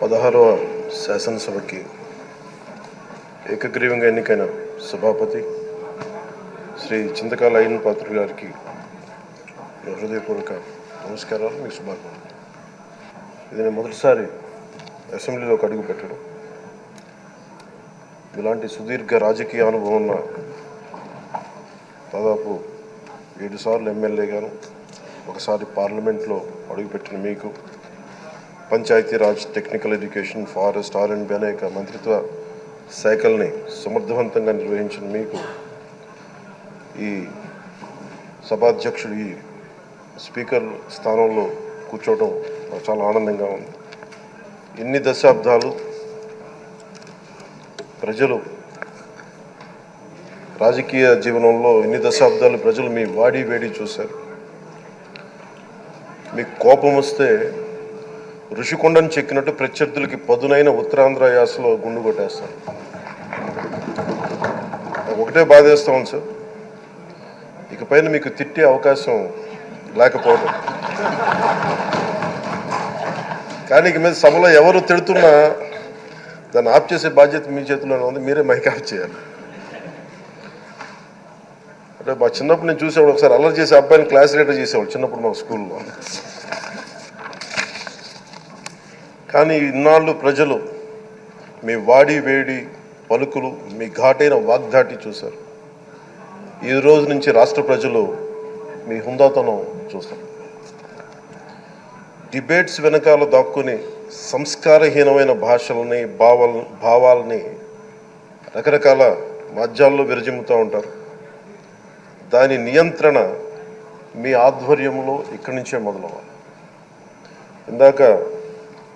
పదహారవ శాసనసభకి ఏకగ్రీవంగా ఎన్నికైన సభాపతి శ్రీ చింతకాల అయిన పాత్రుడు గారికి హృదయపూర్వక నమస్కారాలు మీకు శుభాకాంక్షలు. ఇది నేను మొదటిసారి అసెంబ్లీలోకి అడుగు పెట్టడం. ఇలాంటి సుదీర్ఘ రాజకీయ అనుభవం ఉన్న దాదాపు ఏడు సార్లు ఎమ్మెల్యేగాను ఒకసారి పార్లమెంట్లో అడుగుపెట్టిన మీకు Panchayati Raj technical education forest R and B అనేక మంత్రిత్వ శాఖల్ని సమర్థవంతంగా నిర్వహించిన మీకు ఈ సభాధ్యక్షుడు ఈ స్పీకర్ స్థానంలో కూర్చోవడం చాలా ఆనందంగా ఉంది. ఇన్ని దశాబ్దాలు ప్రజలు రాజకీయ జీవనంలో ఇన్ని దశాబ్దాలు ప్రజలు మీ వాడి వేడి చూశారు. మీకు కోపం వస్తే ఋషికొండను చెక్కినట్టు ప్రత్యర్థులకి పదునైన ఉత్తరాంధ్ర యాసలో గుండు కొట్టేస్తారు. ఒకటే బాధేస్తాం సార్. ఇకపైన మీకు తిట్టే అవకాశం లేకపోవడం కానీ ఇక మీద సభలో ఎవరు తిడుతున్నా దాన్ని ఆఫ్ చేసే బాధ్యత మీ చేతిలోనే ఉంది మీరే మైక్ ఆఫ్ చేయాలి. అంటే మా చిన్నప్పుడు నేను చూసేవాడు ఒకసారి అల్లరి చేసే అబ్బాయిని క్లాస్ లీడర్ చేసేవాడు చిన్నప్పుడు మా స్కూల్లో. కానీ ఇన్నాళ్ళు ప్రజలు మీ వాడి వేడి పలుకులు మీ ఘాటైన వాగ్దాటి చూశారు. ఈ రోజు నుంచి రాష్ట్ర ప్రజలు మీ హుందాతనం చూస్తారు. డిబేట్స్ వెనకాల దాక్కుని సంస్కారహీనమైన భాషలని భావాల భావాలని రకరకాల మాధ్యాల్లో విరజిమ్ముతూ ఉంటారు. దాని నియంత్రణ మీ ఆధ్వర్యంలో ఇక్కడి నుంచే మొదలవ్వాలి. ఇందాక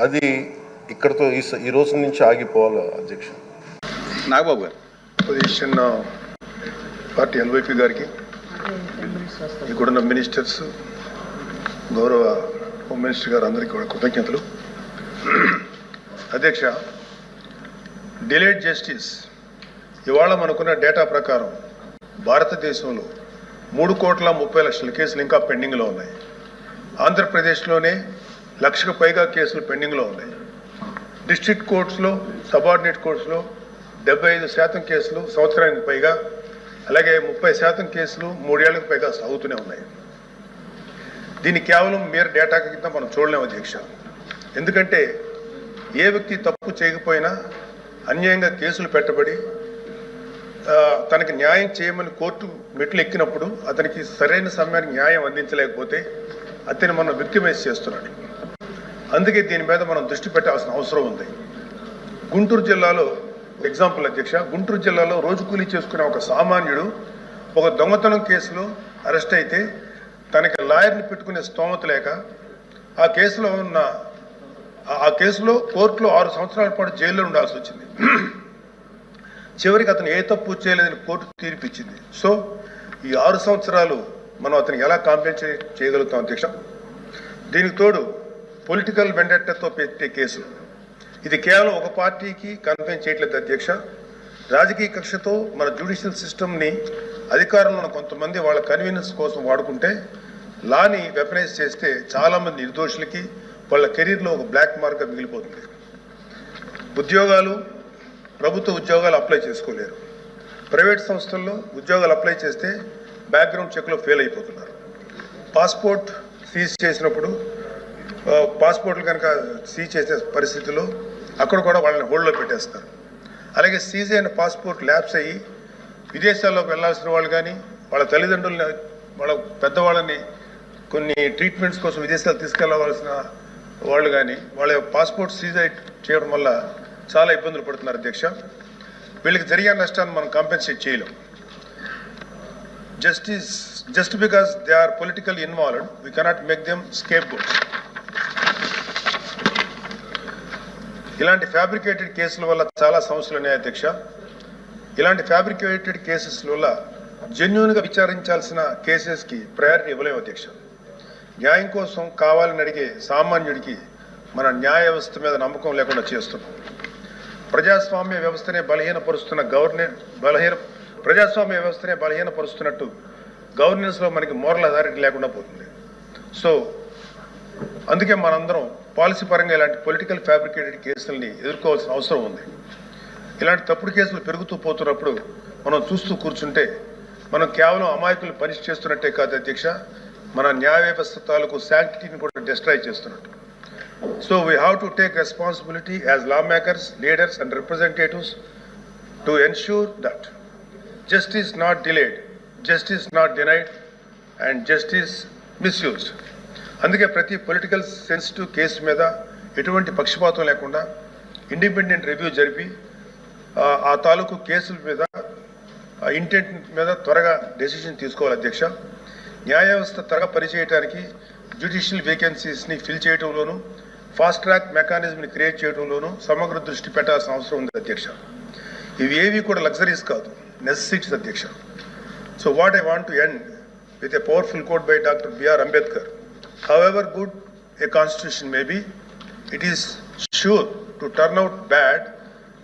అది ఇక్కడతో ఈ స- ఈ రోజు నుంచి ఆగిపోవాలి అధ్యక్ష నాగబాబు గారు. పొజిషన్ పార్టీ ఎన్వైపీ గారికి ఇక్కడున్న మినిస్టర్స్ గౌరవ హోమ్ మినిస్టర్ గారు అందరికీ కూడా కృతజ్ఞతలు. అధ్యక్ష డిలేడ్ జస్టిస్ ఇవాళ మనకున్న డేటా ప్రకారం భారతదేశంలో మూడు కోట్ల ముప్పై లక్షల కేసులు ఇంకా పెండింగ్లో ఉన్నాయి. ఆంధ్రప్రదేశ్లోనే లక్షకు పైగా కేసులు పెండింగ్లో ఉన్నాయి. డిస్ట్రిక్ట్ కోర్ట్స్లో సబార్డినేట్ కోర్ట్స్లో డెబ్బై ఐదు శాతం కేసులు సంవత్సరానికి పైగా అలాగే ముప్పై శాతం కేసులు మూడేళ్ళకు పైగా సాగుతూనే ఉన్నాయి. దీన్ని కేవలం మీరు డేటా కింద మనం చూడలేము అధ్యక్ష. ఎందుకంటే ఏ వ్యక్తి తప్పు చేయకపోయినా అన్యాయంగా కేసులు పెట్టబడి తనకి న్యాయం చేయమని కోర్టు మెట్లు ఎక్కినప్పుడు అతనికి సరైన సమయానికి న్యాయం అందించలేకపోతే అతన్ని మనం విక్టిమైజ్ చేస్తున్నాడు. అందుకే దీని మీద మనం దృష్టి పెట్టాల్సిన అవసరం ఉంది. గుంటూరు జిల్లాలో ఎగ్జాంపుల్ అధ్యక్ష గుంటూరు జిల్లాలో రోజు కూలీ చేసుకునే ఒక సామాన్యుడు ఒక దొంగతనం కేసులో అరెస్ట్ అయితే తనకి లాయర్ని పెట్టుకునే స్తోమత లేక ఆ కేసులో ఉన్న ఆ- కేసులో కోర్టులో ఆరు సంవత్సరాల పాటు జైల్లో ఉండాల్సి వచ్చింది. చివరికి అతను ఏ తప్పు చేయలేదని కోర్టు తీర్పు ఇచ్చింది సో ఈ ఆరు సంవత్సరాలు మనం అతనికి ఎలా కాంపెన్సేట్ చేయగలుగుతాం అధ్యక్ష? దీనికి తోడు పొలిటికల్ వెండెట్టతో పెట్టే కేసు ఇది కేవలం ఒక పార్టీకి కన్ఫైన్ చేయట్లేదు అధ్యక్ష. రాజకీయ కక్షతో మన జ్యుడిషియల్ సిస్టమ్ని అధికారంలో ఉన్న కొంతమంది వాళ్ళ కన్వీనియన్స్ కోసం వాడుకుంటే లాని వెపనైజ్ చేస్తే చాలామంది నిర్దోషులకి వాళ్ళ కెరీర్లో ఒక బ్లాక్ మార్క్గా మిగిలిపోతుంది. ఉద్యోగాలు ప్రభుత్వ ఉద్యోగాలు అప్లై చేసుకోలేరు. ప్రైవేట్ సంస్థల్లో ఉద్యోగాలు అప్లై చేస్తే బ్యాక్గ్రౌండ్ చెక్లో ఫెయిల్ అయిపోతున్నారు. పాస్పోర్ట్ సీజ్ చేసినప్పుడు పాస్పోర్ట్లు కనుక సీజ్ చేసే పరిస్థితిలో అక్కడ కూడా వాళ్ళని హోల్డ్లో పెట్టేస్తారు. అలాగే సీజ్ అయిన పాస్పోర్ట్ ల్యాబ్స్ అయ్యి విదేశాల్లోకి వెళ్ళాల్సిన వాళ్ళు కానీ వాళ్ళ తల్లిదండ్రులని వాళ్ళ పెద్దవాళ్ళని కొన్ని ట్రీట్మెంట్స్ కోసం విదేశాలు తీసుకెళ్ళవలసిన వాళ్ళు కానీ వాళ్ళ పాస్పోర్ట్ సీజ్ చేయడం వల్ల చాలా ఇబ్బందులు పడుతున్నారు అధ్యక్ష. వీళ్ళకి జరిగే నష్టాన్ని మనం కాంపెన్సేట్ చేయలేం. Justice just because they are political involved we cannot make them scape boards ఇలాంటి ఫ్యాబ్రికేటెడ్ కేసుల వల్ల చాలా సమస్యలు ఉన్నాయి అధ్యక్ష. ఇలాంటి ఫ్యాబ్రికేటెడ్ కేసెస్ వల్ల జెన్యున్గా విచారించాల్సిన కేసెస్కి ప్రయారిటీ ఇవ్వలేము అధ్యక్ష. న్యాయం కోసం కావాలని అడిగే సామాన్యుడికి మన న్యాయ వ్యవస్థ మీద నమ్మకం లేకుండా చేస్తున్నాం. ప్రజాస్వామ్య వ్యవస్థనే బలహీనపరుస్తున్న గవర్నె బలహీన ప్రజాస్వామ్య వ్యవస్థనే బలహీనపరుస్తున్నట్టు గవర్నెన్స్లో మనకి మోరల్ అథారిటీ లేకుండా పోతుంది. సో అందుకే మనందరం పాలసీ పరంగా ఇలాంటి పొలిటికల్ ఫ్యాబ్రికేటెడ్ కేసుల్ని ఎదుర్కోవాల్సిన అవసరం ఉంది. ఇలాంటి తప్పుడు కేసులు పెరుగుతూ పోతున్నప్పుడు మనం చూస్తూ కూర్చుంటే మనం కేవలం అమాయకులు పనిష్ చేస్తున్నట్టే కాదు అధ్యక్ష మన న్యాయ వ్యవస్థ తాలూకు శాంక్టిటీని కూడా డిస్ట్రాయ్ చేస్తున్నట్టు. So we have to take responsibility as law makers leaders and representatives to ensure that justice not delayed justice not denied and justice misused అందుకే ప్రతి పొలిటికల్ సెన్సిటివ్ కేసు మీద ఎటువంటి పక్షపాతం లేకుండా ఇండిపెండెంట్ రివ్యూ జరిపి ఆ, తాలూకు కేసుల మీద ఇంటెంట్ మీద త్వరగా డెసిషన్ తీసుకోవాలి అధ్యక్ష. న్యాయ వ్యవస్థ త్వరగా పనిచేయడానికి జ్యుడిషియల్ వేకెన్సీస్ని ఫిల్ చేయడంలోనూ ఫాస్ట్ ట్రాక్ మెకానిజంని క్రియేట్ చేయడంలోనూ సమగ్ర దృష్టి పెట్టాల్సిన అవసరం ఉంది అధ్యక్ష. ఇవి ఏవి కూడా లగ్జరీస్ కాదు నెసెసిటీస్ అధ్యక్ష. So what I want to end with a powerful quote by doctor BR Ambedkar However good a constitution may be, it is sure to turn out bad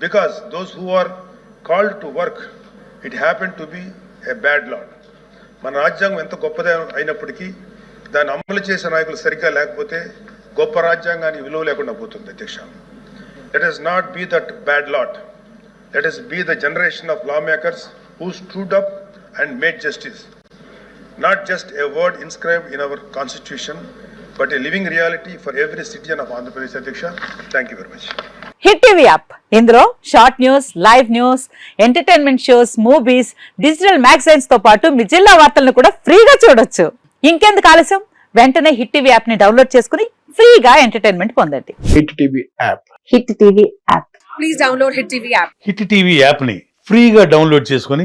because those who are called to work, it happened to be a bad lot. మన రాజ్యాంగం ఎంత గొప్పదే అయినప్పటికీ దాన్ని అమలు చేసే నాయకులు సరిగ్గా లేకపోతే గొప్ప రాజ్యాంగానికి విలువ లేకుండా పోతుంది అధ్యక్ష. Let us not be that bad lot let us be the generation of law makers who stood up and made justice not just a word inscribed in our constitution, but a living reality for every citizen of Andhra Pradesh. Adiksha. Thank you very much. Hit TV app ఇందులో short news live news entertainment shows movies digital మ్యాగజైన్స్తో పాటు మీ జిల్లా వార్తలను కూడా ఫ్రీగా చూడొచ్చు ఇంకెందుకు ఆలస్యం వెంటనే హిట్ టీవీ యాప్ని డౌన్లోడ్ చేసుకుని ఫ్రీగా ఎంటర్టైన్మెంట్ పొందండి Hit TV app Hit TV app please download Hit TV app. Hit TV యాప్ని ఫ్రీగా డౌన్లోడ్ చేసుకొని